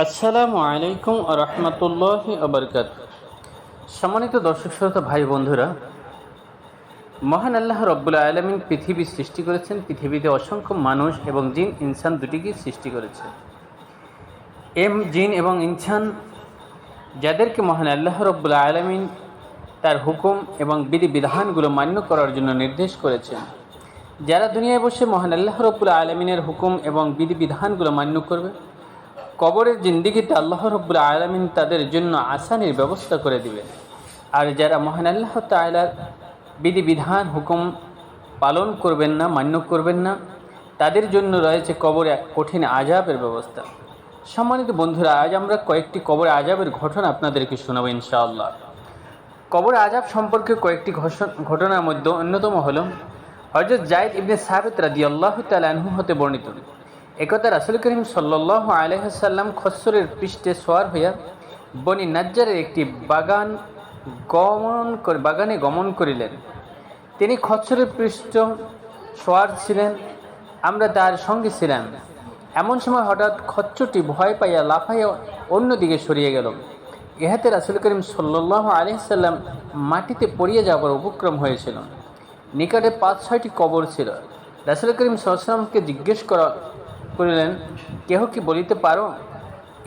আসসালামু আলাইকুম রহমতুল্লাহ আবরকাত সম্মানিত দর্শক শ্রোতা, ভাই বন্ধুরা, মহান আল্লাহ রব্বুল আলমিন পৃথিবী সৃষ্টি করেছেন। পৃথিবীতে অসংখ্য মানুষ এবং জিন, ইনসান দুটিকে সৃষ্টি করেছে। এম, জিন এবং ইনসান যাদেরকে মহান আল্লাহ রব্বুল আলমিন তার হুকুম এবং বিধি বিধানগুলো মান্য করার জন্য নির্দেশ করেছেন। যারা দুনিয়ায় বসে মহান আল্লাহ রব্বুল আলমিনের হুকুম এবং বিধি বিধানগুলো মান্য করবে কবরের জিন্দিগিতে আল্লাহ রব্বুল আলমিন তাদের জন্য আসানির ব্যবস্থা করে দিবে আর যারা মহান আল্লাহ তালার বিধিবিধান, হুকুম পালন করবেন না, মান্য করবেন না, তাদের জন্য রয়েছে কবরে কঠিন আজাবের ব্যবস্থা। সম্মানিত বন্ধুরা, আজ আমরা কয়েকটি কবরে আজাবের ঘটনা আপনাদেরকে শোনাবো ইনশাআল্লাহ। কবর আজাব সম্পর্কে কয়েকটি ঘটনার মধ্যে অন্যতম হল হজরত জায়দ ইবনে সাবিত রাদি আল্লাহ তালাহু হতে বর্ণিত। একথা রাসুল করিম সাল্লাহ আলহাম খসরের পৃষ্ঠে সোয়ার হইয়া বনি নাজ্জারের একটি বাগান গমন করে, বাগানে গমন করিলেন। তিনি খচ্চরের পৃষ্ঠ সোয়ার ছিলেন, আমরা তার সঙ্গে ছিলাম। এমন সময় হঠাৎ খচ্চরটি ভয় পাইয়া লাফাইয়া অন্যদিকে সরিয়ে গেল। ইহাতে রাসুল করিম সাল্লাহ আলহিসাল্লাম মাটিতে পড়িয়ে যাবার উপক্রম হয়েছিল। নিকটে পাঁচ ছয়টি কবর ছিল। রাসুল করিম সাল্লামকে জিজ্ঞেস করা করিলেন কেহ কি বলিতে পারো?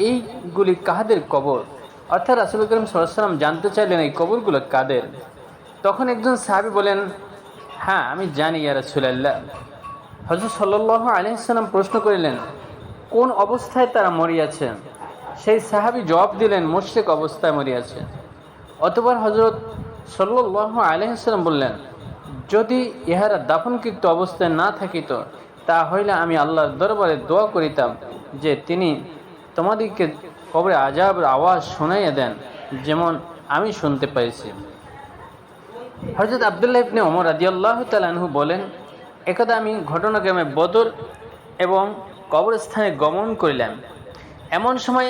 এইগুলি কাহাদের কবর? অর্থাৎ রাসুল করিম সাল্লাম জানতে চাইলেন এই কবরগুলো কাদের? তখন একজন সাহাবি বলেন হ্যাঁ আমি জানি, ইয়া রাসুলাল্লাহ। হজরত সাল্লাহ আলহিসাল্লাম প্রশ্ন করিলেন, কোন অবস্থায় তারা মরিয়াছে? সেই সাহাবি জবাব দিলেন মোশেক অবস্থায় মরিয়াছে। অতবার হজরত সাল্লাহ আলহিসাল্লাম বললেন, যদি ইহারা দাফনকৃত অবস্থায় না থাকিত তা হইলে আমি আল্লাহর দরবারে দোয়া করিতাম যে তিনি তোমাদেরকে কবরে আজাবের আওয়াজ শোনাইয়া দেন, যেমন আমি শুনতে পাইছি। হজরত আবদুল্লাহ ইবনে ওমর রাজিয়াল্লাহ তালানহু বলেন, একদা আমি ঘটনাক্রমে বদর এবং কবরস্থানে গমন করিলাম। এমন সময়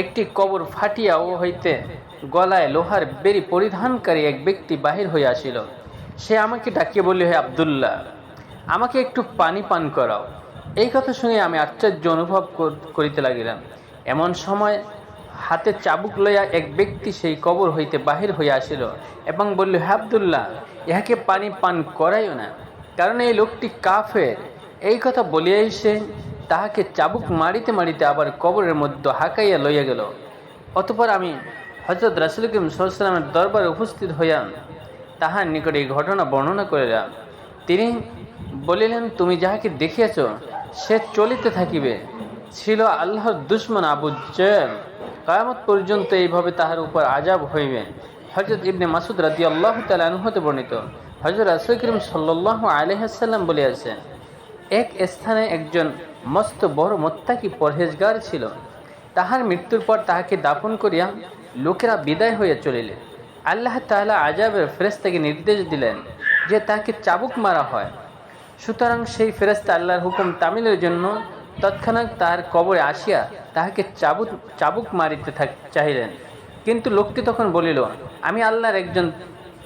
একটি কবর ফাটিয়া ও হইতে গলায় লোহার বেরি পরিধানকারী এক ব্যক্তি বাহির হইয়া আসিল। সে আমাকে ডাকিয়ে বলি হে আবদুল্লাহ আমাকে একটু পানি পান করাও। এই কথা শুনে আমি আশ্চর্য অনুভব করিতে লাগিলাম। এমন সময় হাতে চাবুক লইয়া এক ব্যক্তি সেই কবর হইতে বাহির হইয়া আসিল এবং বলল, হে আবদুল্লাহ, ইহাকে পানি পান করাইও না। কারণ এই লোকটি কাফের। এই কথা বলিয়াই সে তাহাকে চাবুক মারিতে মারিতে আবার কবরের মধ্যে হাঁকাইয়া লইয়া গেল। অতপর আমি হজরত রাসুল করিম সাল্লামের দরবারে উপস্থিত হইয়া তাহার নিকটে এই ঘটনা বর্ণনা করিলাম। তিনি বলিলেন, তুমি যাহাকে দেখিয়াছ, সে চলিতে থাকিবে। ছিল আল্লাহর দুশ্মন আবু জেল কায়ামত পর্যন্ত এইভাবে তাহার উপর আজাব হইবে। হজরত ইবনে মাসুদ রাদি আল্লাহ তালুহতে বর্ণিত। হজরত রাসুল করিম সাল্লাহ আলহাসাল্লাম বলিয়াছেন এক স্থানে একজন মস্ত বড় মোত্তাকি পরহেজগার ছিল। তাহার মৃত্যুর পর তাহাকে দাপন করিয়া লোকেরা বিদায় হইয়া চলিলেন আল্লাহ তাআলা আজাবের ফেরেস্তাকে নির্দেশ দিলেন যে তাকে চাবুক মারা হয়। সুতরাং সেই ফেরেস্তা আল্লাহর হুকুম তামিলের জন্য তৎক্ষণাৎ তাহার কবরে আসিয়া তাহাকে চাবুক চাবুক মারিতে থাক, চাহিলেন। কিন্তু লোকটি তখন বলিল, আমি আল্লাহর একজন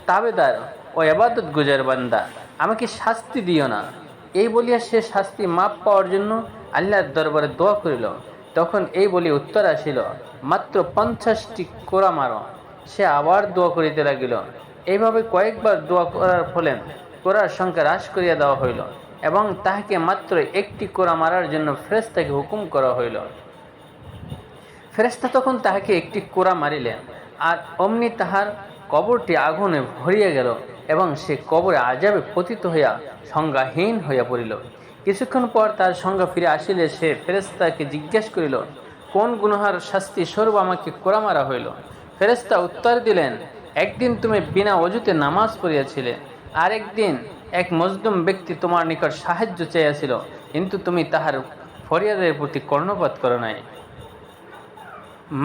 তাবেদার ও এবাদত গুজার বান্দা। আমাকে শাস্তি দিও না। এই বলিয়া সে শাস্তি মাপ পাওয়ার জন্য আল্লাহর দরবারে দোয়া করিল। তখন এই বলি উত্তর আসিল, মাত্র পঞ্চাশটি কোরা মারো। সে আবার দোয়া করিতে লাগিল। এইভাবে কয়েকবার দোয়া করার ফলে কোরার সংখ্যা হ্রাস করিয়া দেওয়া হইল এবং তাহাকে মাত্র একটি কোরা মারার জন্য ফেরেস্তাকে হুকুম করা হইল। ফেরেস্তা তখন তাহাকে একটি কোরা মারিলেন আর অমনি তাহার কবরটি আগুনে ভরিয়া গেল এবং সে কবরে আজাবে পতিত হইয়া সংজ্ঞাহীন হইয়া পড়িল। কিছুক্ষণ পর তার সংজ্ঞা ফিরে আসিলে সে ফেরেস্তাকে জিজ্ঞাসা করিল, কোন গুনহার শাস্তি স্বরূপ আমাকে কোরা মারা হইল? ফেরেস্তা উত্তর দিলেন, একদিন তুমি বিনা অজুতে নামাজ পড়িয়াছিলে আর একদিন এক মজদুম ব্যক্তি তোমার নিকট সাহায্য চাইয়াছিল কিন্তু তুমি তাহার ফরিয়াদের প্রতি কর্ণপাত করো নাই।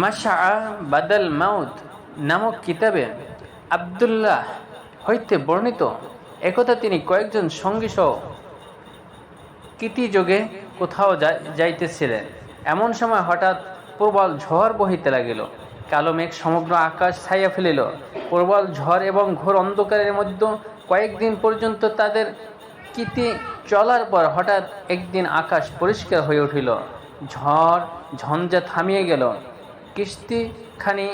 মাশা বাদাল মাউদ নামক কিতাবে আবদুল্লাহ হইতে বর্ণিত। একথা তিনি কয়েকজন সঙ্গী সহ কীতিযোগে কোথাও যাইতেছিলেন। এমন সময় হঠাৎ প্রবল ঝড় বহিতে লাগিল। কালো মেঘ সমগ্র আকাশ ছাইয়া ফেলিল। প্রবল ঝড় এবং ঘোর অন্ধকারের মধ্যে কয়েকদিন পর্যন্ত তাদের কীতি চলার পর হঠাৎ একদিন আকাশ পরিষ্কার হয়ে উঠিল। ঝড়, ঝঞ্ঝা থামিয়ে গেল। কিস্তিখানি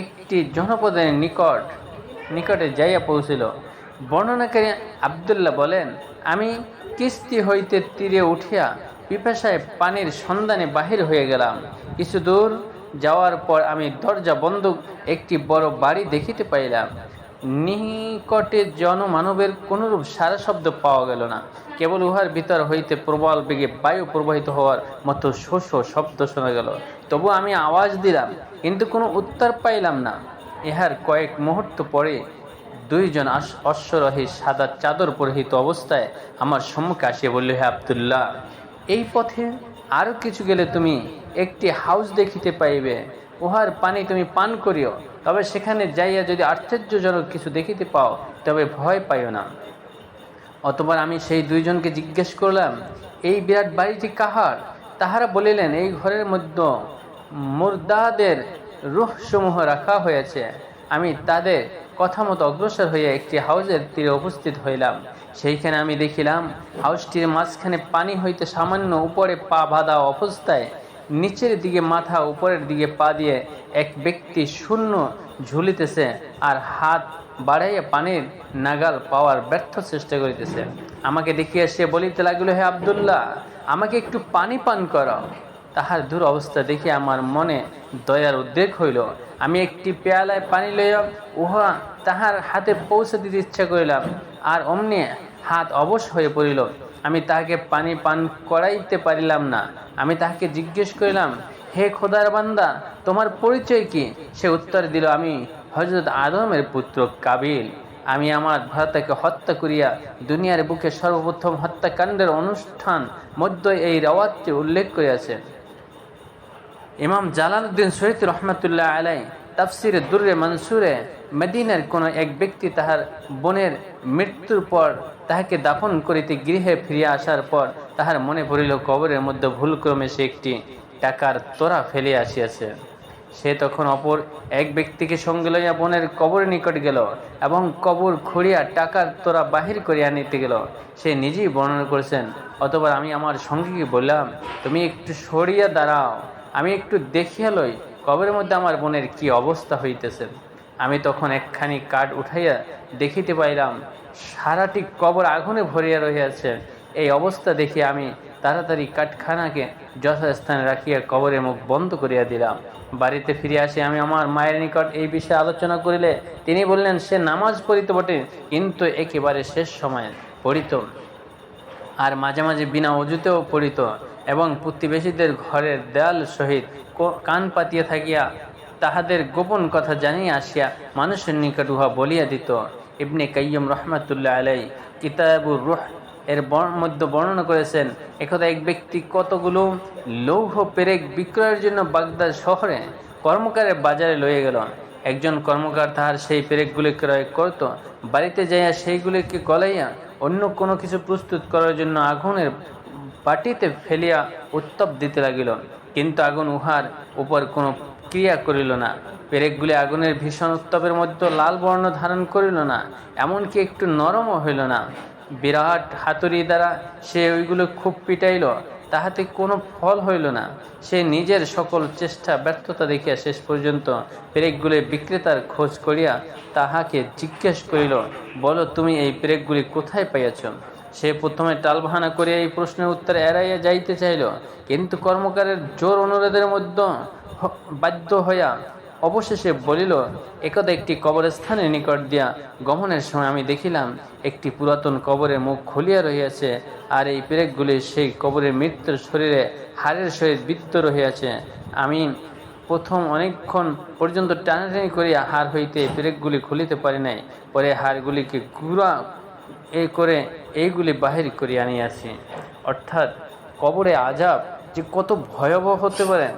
একটি জনপদের নিকট, নিকটে যাইয়া পৌঁছিল। বর্ণনাকারী আবদুল্লাহ বলেন, আমি কিস্তি হইতে তীরে উঠিয়া পিপাসায় পানির সন্ধানে বাহির হয়ে গেলাম। কিছু দূর যাওয়ার পর আমি দরজা বন্ধ একটি বড় বাড়ি দেখিতে পাইলাম। নিকটে জনমানবের কোনরূপ সারা শব্দ পাওয়া গেল না। কেবল উহার ভিতর হইতে প্রবল বেগে বায়ু প্রবাহিত হওয়ার মতো শোষ শব্দ শোনা গেল। তবু আমি আওয়াজ দিলাম, কিন্তু কোনো উত্তর পাইলাম না। ইহার কয়েক মুহূর্ত পরে দুইজন অশ্বরোহী সাদা চাদর পরিহিত অবস্থায় আমার সম্মুখে আসিয়া বলল, হে আবদুল্লাহ, এই পথে আরও কিছু গেলে তুমি একটি হাউস দেখিতে পাইবে। উহার পানি তুমি পান করিও। তবে সেখানে যাইয়া যদি আশ্চর্যজনক কিছু দেখিতে পাও, তবে ভয় পাইও না। অতবার আমি সেই দুইজনকে জিজ্ঞেস করলাম, এই বিরাট বাড়িটি কাহার? তাহারা বলিলেন, এই ঘরের মধ্যে মুর্দাদের রুহসমূহ রাখা হয়েছে। আমি তাদের কথা মতো অগ্রসর হইয়া একটি হাউসের তীরে উপস্থিত হইলাম। সেইখানে আমি দেখিলাম হাউসটির মাঝখানে পানি হইতে সামান্য উপরে পা বাঁধা অবস্থায় নিচের দিকে মাথা, উপরের দিকে পা দিয়ে এক ব্যক্তি শূন্য ঝুলিতেছে আর হাত বাড়াইয়া পানির নাগাল পাওয়ার ব্যর্থ চেষ্টা করিতেছে। আমাকে দেখিয়া সে বলিতে লাগিল, হে আবদুল্লাহ, আমাকে একটু পানি পান করো। তাহার দূর অবস্থা দেখে আমার মনে দয়ার উদ্বেগ হইল। আমি একটি পেয়ালায় পানি লইয়া উহা তাহার হাতে পৌঁছে দিতে ইচ্ছা করিলাম, আর অমনি হাত অবশ হয়ে পড়িল। আমি তাহাকে পানি পান করাইতে পারিলাম না। আমি তাহাকে জিজ্ঞেস করিলাম, হে খোদার বান্দা, তোমার পরিচয় কি? সে উত্তর দিল, আমি হজরত আদমের পুত্র কাবিল। আমি আমার ভ্রাতাকে হত্যা করিয়া দুনিয়ার বুকে সর্বপ্রথম হত্যাকাণ্ডের অনুষ্ঠান মধ্য এই রাওয়াতটি উল্লেখ করিয়াছে। ইমাম জালালউদ্দিন শহীদ রহমতুল্লাহ আলাই তাফসিরে দুর্রে মনসুরে মদিনার কোনো এক ব্যক্তি তাহার বোনের মৃত্যুর পর তাহাকে দাফন করিতে গৃহে ফিরিয়া আসার পর তাহার মনে পড়িল, কবরের মধ্যে ভুলক্রমে সে একটি টাকার তোরা ফেলে আসিয়াছে। সে তখন অপর এক ব্যক্তিকে সঙ্গে লইয়া বোনের কবরের নিকট গেল এবং কবর খুঁড়িয়া টাকার তোরা বাহির করিয়া নিতে গেল। সে নিজেই বর্ণনা করেছেন, অতবার আমি আমার সঙ্গীকে বললাম, তুমি একটু সরিয়া দাঁড়াও, আমি একটু দেখিয়া লই কবরের মধ্যে আমার বোনের কি অবস্থা হইতেছে? আমি তখন একখানি কাঠ উঠাইয়া দেখিতে পাইলাম, সারাটি কবর আগুনে ভরিয়া রহিয়াছে। এই অবস্থা দেখে আমি তাড়াতাড়ি কাঠখানাকে যথাস্থানে রাখিয়া কবরের মুখ বন্ধ করিয়া দিলাম। বাড়িতে ফিরে আসি, আমি আমার মায়ের নিকট এই বিষয়ে আলোচনা করিলে তিনি বললেন, সে নামাজ পড়িত বটে, কিন্তু একেবারে শেষ সময়ে পড়িত। আর মাঝে মাঝে বিনা অজুতেও পড়িত। এবং প্রতিবেশীদের ঘরের দেয়াল সহিত কান পাতিয়া থাকিয়া তাহাদের গোপন কথা জানিয়া আসিয়া মানুষের নিকট উহা বলিয়া দিত। ইবনে কাইয়ম রহমাতুল্লাহ আলাই কিতাবুর রুহ এর মধ্যে বর্ণনা করেছেন একথা এক ব্যক্তি কতগুলো লৌহ পেরেক বিক্রয়ের জন্য বাগদাদ শহরে কর্মকারের বাজারে লইয়া গেল। একজন কর্মকার তাহার সেই পেরেকগুলি ক্রয় করত। বাড়িতে যাইয়া সেইগুলিকে গলাইয়া অন্য কোনো কিছু প্রস্তুত করার জন্য আগুনের বাটিতে ফেলিয়া উত্তপ দিতে লাগিল, কিন্তু আগুন উহার উপর কোনো ক্রিয়া করিল না। পেরেকগুলি আগুনের ভীষণ উত্তপের মধ্যে লাল বর্ণ ধারণ করিল না, এমনকি একটু নরমও হইল না। বিরাট হাতুড়ি দ্বারা সে ওইগুলো খুব পিটাইল, তাহাতে কোনো ফল হইল না। সে নিজের সকল চেষ্টা ব্যর্থতা দেখিয়া শেষ পর্যন্ত পেরেকগুলি বিক্রেতার খোঁজ করিয়া তাহাকে জিজ্ঞেস করিল, বলো তুমি এই পেরেকগুলি কোথায় পাইয়াছ? সে প্রথমে টালবাহানা করিয়া এই প্রশ্নের উত্তর এড়াইয়া যাইতে চাইল, কিন্তু কর্মকারের জোর অনুরোধের মধ্যে বাধ্য হইয়া অবশেষে বলিল, একদা একটি কবরস্থানের নিকট দিয়া গমনের সময় আমি দেখিলাম একটি পুরাতন কবরের মুখ খুলিয়া রহিয়াছে, আর এই পেরেকগুলি সেই কবরের মৃত্যুর শরীরে হাড়ের সহিত বৃত্ত রহিয়াছে। আমি প্রথম অনেকক্ষণ পর্যন্ত টানাটানি করিয়া হাড় হইতে পেরেকগুলি খুলিতে পারি নাই, পরে হাড়গুলিকে গুড়া এ করে এইগুলি বাহির করিয়া আনিয়াছি। অর্থাৎ কবরে আজাব যে কত ভয়াবহ হতে পারে,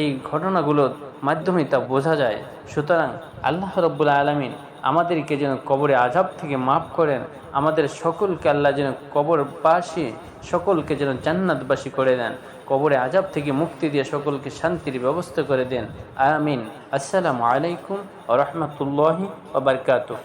এই ঘটনাগুলোর মাধ্যমে তা বোঝা যায়। সুতরাং আল্লাহ রব্বুল আলমিন আমাদেরকে যেন কবরে আজাব থেকে মাফ করেন, আমাদের সকলকে আল্লাহ যেন কবর কবরবাসী সকলকে যেন জান্নাতবাসী করে দেন, কবরে আজাব থেকে মুক্তি দিয়ে সকলকে শান্তির ব্যবস্থা করে দেন। আমিন। আসসালামু আলাইকুম ও রহমতুল্লাহি ওবরকাতুহ